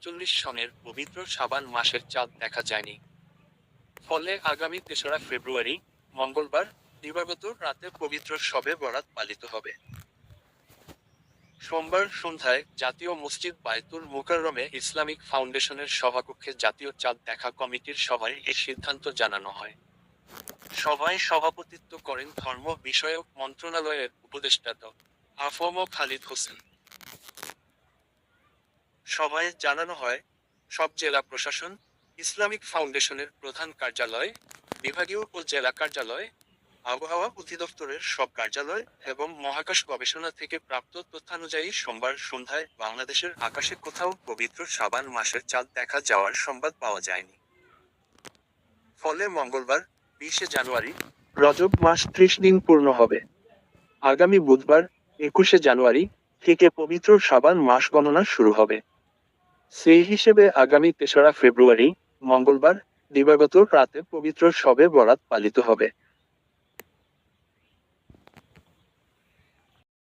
সাতচল্লিশ সনের পবিত্র সাবান মাসের চাঁদ দেখা যায়নি। ফলে আগামী তেসরা ফেব্রুয়ারি, মঙ্গলবার, দিবাগত রাতে পবিত্র শবে বরাত পালিত হবে। সোমবার সন্ধ্যায় জাতীয় মসজিদ বায়তুল মুকাররমে ইসলামিক ফাউন্ডেশনের সভাকক্ষে জাতীয় চাঁদ দেখা কমিটির সভায় এ সিদ্ধান্ত জানানো হয়। সভায় সভাপতিত্ব করেন ধর্ম বিষয়ক মন্ত্রণালয়ের উপদেষ্টা ড। আফম খালিদ হোসেন। সভায় জানানো হয়, সব জেলা প্রশাসন, ইসলামিক ফাউন্ডেশনের প্রধান কার্যালয়, বিভাগীয় ও জেলা কার্যালয়, আবহাওয়া অধিদপ্তরের সব কার্যালয় এবং মহাকাশ গবেষণা থেকে প্রাপ্ত তথ্যানুযায়ী সোমবার সন্ধ্যায় বাংলাদেশের আকাশে কোথাও পবিত্র সাবান মাসের চাঁদ দেখা যাওয়ার সংবাদ পাওয়া যায়নি। ফলে মঙ্গলবার বিশে জানুয়ারি রজব মাস ত্রিশ দিন পূর্ণ হবে। আগামী বুধবার একুশে জানুয়ারি থেকে পবিত্র সাবান মাস গণনা শুরু হবে। সেই হিসেবে আগামী তেসরা ফেব্রুয়ারি মঙ্গলবার দিবাগত রাতে পবিত্র শবে বরাত পালিত হবে।